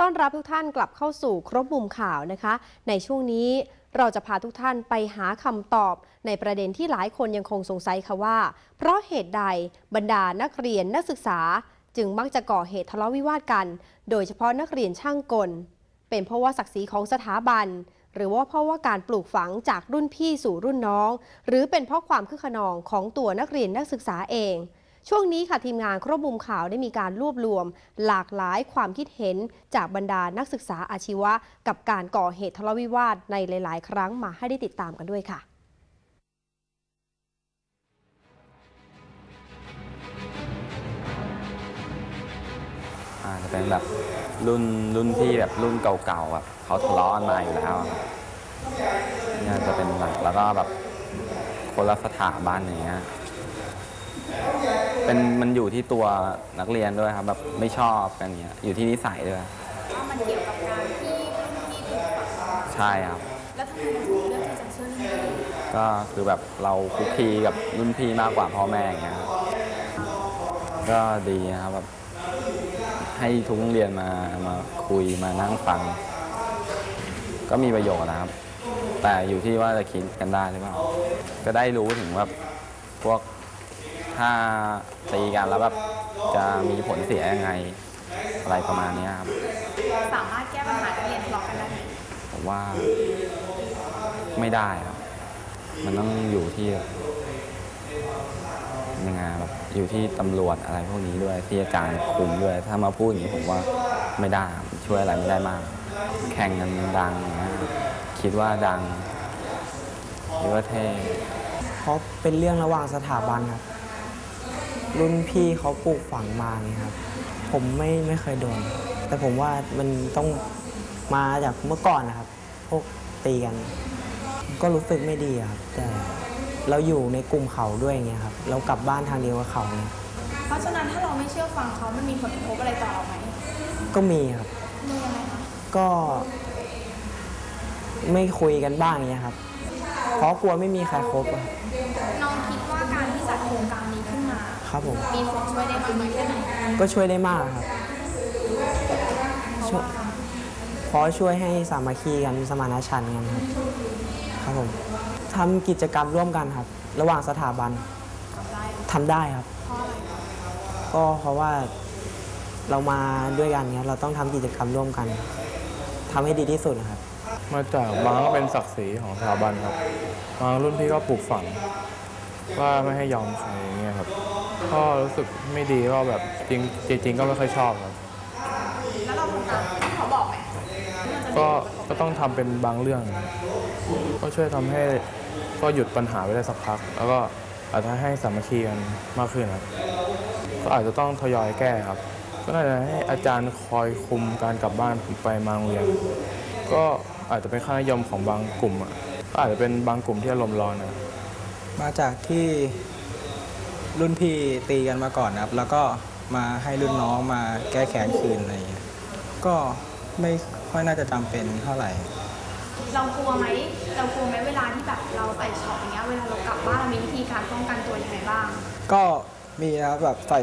ต้อนรับทุกท่านกลับเข้าสู่ครบมุมข่าวนะคะ ในช่วงนี้เราจะพาทุกท่านไปหาคำตอบ ในประเด็นที่หลายคนยังคงสงสัยค่ะว่า เพราะเหตุใดบรรดานักเรียนนักศึกษา จึงมักจะก่อเหตุทะเลาะวิวาทกัน โดยเฉพาะนักเรียนช่างกล เป็นเพราะว่าศักดิ์ศรีของสถาบัน หรือว่าเพราะว่าการปลูกฝังจากรุ่นพี่สู่รุ่นน้อง หรือเป็นเพราะความคึกขนองของตัวนักเรียนนักศึกษาเอง ช่วงนี้ค่ะทีมงานครบมุมข่าวได้มีการรวบรวม หลากหลายความคิดเห็นจากบรรดานักศึกษาอาชีวะ กับการก่อเหตุทะเลาะวิวาทในหลาย ๆ ครั้งมาให้ได้ติดตามกันด้วยค่ะอาจจะเป็นแบบรุ่นรุ่นที่แบบรุ่นเก่าๆแบบเขาทะเลาะกันมาอยู่แล้วเนี่ยจะเป็นหลักแล้วก็แบบคนละสถาบันอย่างเงี้ย เป็นมันอยู่ที่ตัวนักเรียนด้วยครับแบบไม่ชอบกันเงี้ยอยู่ที่นิสัยด้วยว่ามันเกี่ยวกับการที่รุ่นพี่ปลูกฝังใช่ครับ แล้วทำไมเราถึงเลือกที่จะเชื่อเรื่องนี้ก็คือแบบเราคุกคีกับรุ่นพี่มากกว่าพ่อแม่อย่างเงี้ยครับก็ดีนะครับแบบให้ทุกโรงเรียนมามาคุยมานั่งฟัง ก็มีประโยชน์นะครับ แต่อยู่ที่ว่าจะคิดกันได้หรือเปล่าก็ได้รู้ถึงแบบพวก ถ้าตีกันแล้วแบบจะมีผลเสียยังไง อะไรประมาณเนี้ยครับ สามารถแก้ปัญหานักเรียนทะเลาะกันได้ไหมผมว่าไม่ได้ครับ มันต้องอยู่ที่ยังไงแบบอยู่ที่ตำรวจอะไรพวกนี้ด้วยที่การคุมด้วย ถ้ามาพูดอย่างนี้ผมว่าไม่ได้ครับช่วยอะไรไม่ได้มาก แข่งกันดังอย่างเงี้ยคิดว่าดังคิดว่าเท่เพราะเป็นเรื่องระหว่างสถาบันครับ รุ่นพี่เขาปลูกฝังมาเนี่ยครับ ผมไม่ไม่เคยโดน แต่ผมว่ามันต้องมาจากเมื่อก่อนนะครับ พวกตีกัน ก็รู้สึกไม่ดีอะครับ แต่เราอยู่ในกลุ่มเขาด้วยอย่างเงี้ยครับ เรากลับบ้านทางเดียวกับเขาเนี่ยเพราะฉะนั้นถ้าเราไม่เชื่อฟังเขามันมีผลกระทบอะไรต่อเราไหมก็มีครับ มียังไงคะ ก็ไม่คุยกันบ้างอย่างเงี้ยครับ เพราะกลัวไม่มีใครคบอะครับน้องคิดว่าการที่จัดโครงการนี้ขึ้นมา ครับผม มีส่วนช่วยได้มากน้อยแค่ไหนก็ช่วยได้มากครับช่วยเพราะช่วยให้สามัคคีกันสมานฉันท์กันครับครับผมทำกิจกรรมร่วมกันครับ ระหว่างสถาบันทำได้ทำได้ครับเพราะอะไรก็เพราะว่าเรามาด้วยกันเนี้ยเราต้องทำกิจกรรมร่วมกันทำให้ดีที่สุดนะครับ มาจากบางก็เป็นศักดิ์ศรีของสถาบันครับบางรุ่นพี่ก็ปลูกฝังว่าไม่ให้ยอมใครอย่างเงี้ยครับ ก็รู้สึกไม่ดีก็แบบจริงจริงๆก็ไม่ค่อยชอบครับแล้วเราทำตามที่เขาบอกไหมมันจะมีก็ก็ต้องทำเป็นบางเรื่องครับก็ช่วยทำให้ก็หยุดปัญหาไปได้สักพัก แล้วก็อาจจะให้สามัคคีกันมากขึ้นครับก็อาจจะต้องทยอยแก้ครับ ก็น่าจะให้อาจารย์คอยคุมการกลับบ้านผมไปมาโรงเรียนก็อาจจะเป็นค่านิยมของบางกลุ่มอะก็อาจจะเป็นบางกลุ่มที่อารมณ์ร้อนนะมาจากที่ รุ่นพี่ตีกันมาก่อนนะครับ แล้วก็มาให้รุ่นน้องมาแก้แค้นคืนอะไรอย่างเงี้ยก็ไม่ค่อยน่าจะจำเป็นเท่าไหร่ เรากลัวไหมเรากลัวไหมเวลาที่แบบเราใส่ช็อปอย่างเงี้ยเวลาเรากลับบ้านเรามีวิธีการป้องกันตัวยังไงบ้าง ก็มีนะครับแบบใส่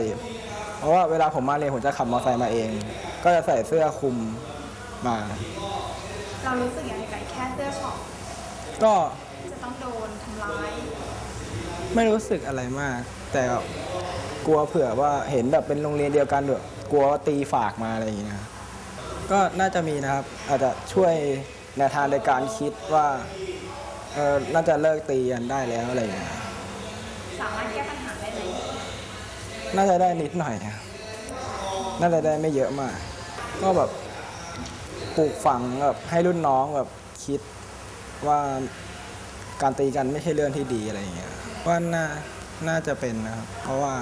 เพราะว่าเวลาผมมาเรียนผมจะขับมอเตอร์ไซค์มาเอง ก็จะใส่เสื้อคลุมมา เรารู้สึกยังไงกับแค่เสื้อช็อป ก็จะต้องโดนทำร้าย ไม่รู้สึกอะไรมาก แต่กลัวเผื่อว่าเห็นแบบเป็นโรงเรียนเดียวกันด้วยกลัวว่าตีฝากมาอะไรอย่างเงี้ยครับก็น่าจะมีนะครับ อาจจะช่วยแนวทางในการคิดว่าเออน่าจะเลิกตีกันได้แล้วอะไรอย่างเงี้ยสามารถแก้ปัญหาได้ไหมน่าจะได้นิดหน่อยครับน่าจะได้ไม่เยอะมาก ก็แบบปลูกฝังแบบให้รุ่นน้องแบบคิดว่าการตีกันไม่ใช่เรื่องที่ดีอะไรอย่างเงี้ย ว่าน่าน่าจะเป็นนะครับ เพราะว่า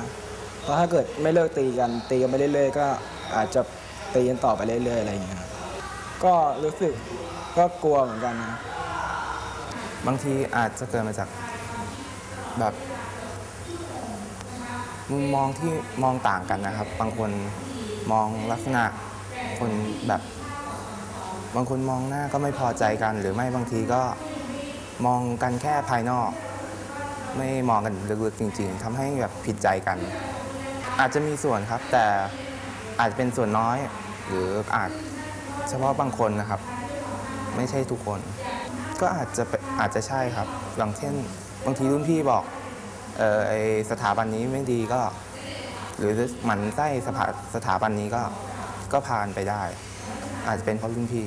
เพราะถ้าเกิดไม่เลิกตีกันตีกันไปเรื่อย ๆ ก็อาจจะตีกันต่อไปเรื่อย ๆ อะไรอย่างเงี้ยครับก็รู้สึกก็กลัวเหมือนกันนะบางทีอาจจะเกิดมาจากแบบมุมมองที่มองต่างกันนะครับ บางคนมองลักษณะคนแบบ บางคนมองหน้าก็ไม่พอใจกัน หรือไม่บางทีก็มองกันแค่ภายนอก ไม่มองกันลึกๆจริง ๆทำให้แบบผิดใจกัน อาจจะมีส่วนครับ แต่อาจจะเป็นส่วนน้อย หรืออาจเฉพาะบางคนนะครับ ไม่ใช่ทุกคน ก็อาจจะอาจจะใช่ครับอย่างเช่น บางทีรุ่นพี่บอกเออไอสถาบันนี้ไม่ดีก็ หรือหมันไส้สถาสถาบันนี้ก็ก็ผ่านไปได้ อาจจะเป็นเพราะรุ่นพี่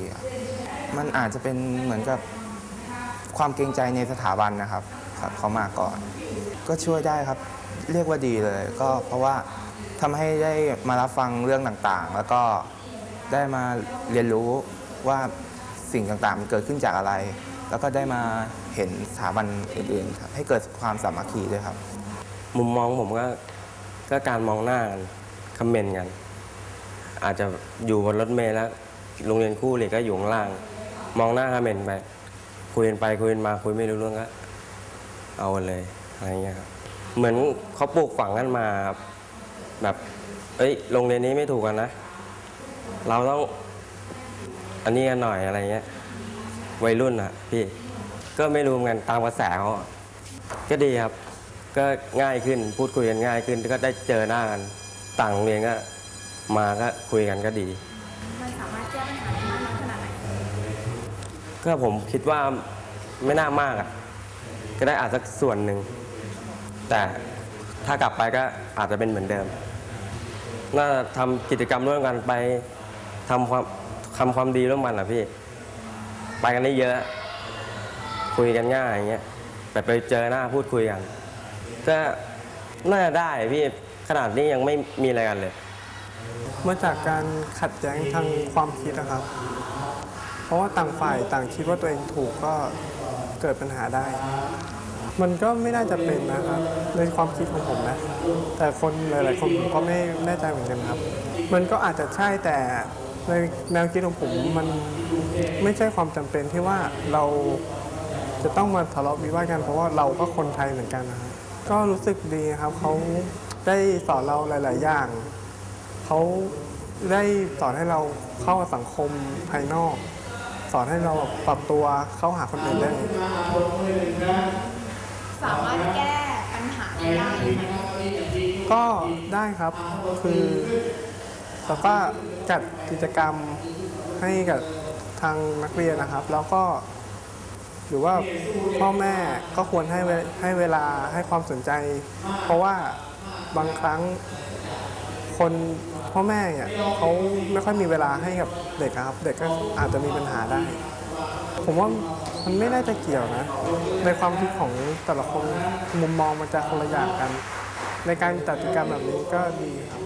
มันอาจจะเป็นเหมือนกับความเกรงใจในสถาบันนะครับ ครับเขามาก่อน ก็ช่วยได้ครับ เรียกว่าดีเลย ก็เพราะว่าทำให้ได้มารับฟังเรื่องต่างๆ แล้วก็ได้มาเรียนรู้ว่าสิ่งต่างๆมันเกิดขึ้นจากอะไร แล้วก็ได้มาเห็นสถาบันอื่นๆครับให้เกิดความสามัคคีด้วยครับ มุมมองผมก็ก็การมองหน้ากันคอมเมนต์กัน อาจจะอยู่บนรถเมล์แล้วโรงเรียนคู่เหล็กก็อยู่ข้างล่าง มองหน้าคอมเมนต์ไปคุยกันไปคุยกันมาคุยไม่รู้เรื่องก็ เอากันเลยอะไรเงี้ยครับเหมือนเขาปลูกฝังกันมาครับแบบ เอ้ยโรงเรียนนี้ไม่ถูกกันนะ เราต้องอันนี้กันหน่อยอะไรเงี้ยวัยรุ่นอะพี่ก็ไม่รู้เหมือนกันตามกระแสเขาอะก็ดีครับ ก็ง่ายขึ้นพูดคุยกันง่ายขึ้นก็ได้เจอหน้ากันต่างโรงเรียนก็มาก็คุยกันก็ดีมันสามารถแก้ปัญหาได้มากน้อยขนาดไหนก็ผมคิดว่าไม่น่ามากอะ็ได้อาจสักส่วนหนึ่ง แต่ถ้ากลับไปก็อาจจะเป็นเหมือนเดิมน่าทำกิจกรรมร่วมกันไปทำความทำความดีร่วมกันอะพี่ ไปกันได้เยอะ คุยกันง่ายอย่างเงี้ยแบบไปเจอหน้าพูดคุยกัน ก็น่าจะได้พี่ขนาดนี้ยังไม่มีอะไรกันเลยมาจากการขัดแย้งทางความคิดนะครับ เพราะว่าต่างฝ่ายต่างคิดว่าตัวเองถูกก็ เกิดปัญหาได้ มันก็ไม่น่าจะเป็นนะครับในความคิดของผมนะ แต่คนหลาย ๆ คนผมก็ไม่แน่ใจเหมือนกันครับ มันก็อาจจะใช่แต่ในแนวคิดของผมมันไม่ใช่ความจำเป็นที่ว่าเราจะต้องมาทะเลาะวิวาทกันเพราะว่าเราก็คนไทยเหมือนกันนะครับก็รู้สึกดีครับเขาได้สอนเราหลาย ๆ อย่างเขาได้สอนให้เราเข้ากับสังคมภายนอก สอนให้เราปรับตัวเข้าหาคนอื่นได้ สามารถแก้ปัญหานี้ได้ไหมก็ได้ครับคือแต่ว่าจัดกิจกรรมให้กับทางนักเรียนนะครับ แล้วก็ หรือว่าพ่อแม่ก็ควรให้เวให้เวลาให้ความสนใจ เพราะว่าบางครั้งคน พ่อแม่เนี่ยเขาไม่ค่อยมีเวลาให้กับเด็กครับ เด็กก็อาจจะมีปัญหาได้ ผมว่ามันไม่น่าจะเกี่ยวนะ ในความคิดของแต่ละคนมุมมองมันจะคนละอย่างกัน ในการจัดกิจกรรมแบบนี้ก็ดีครับ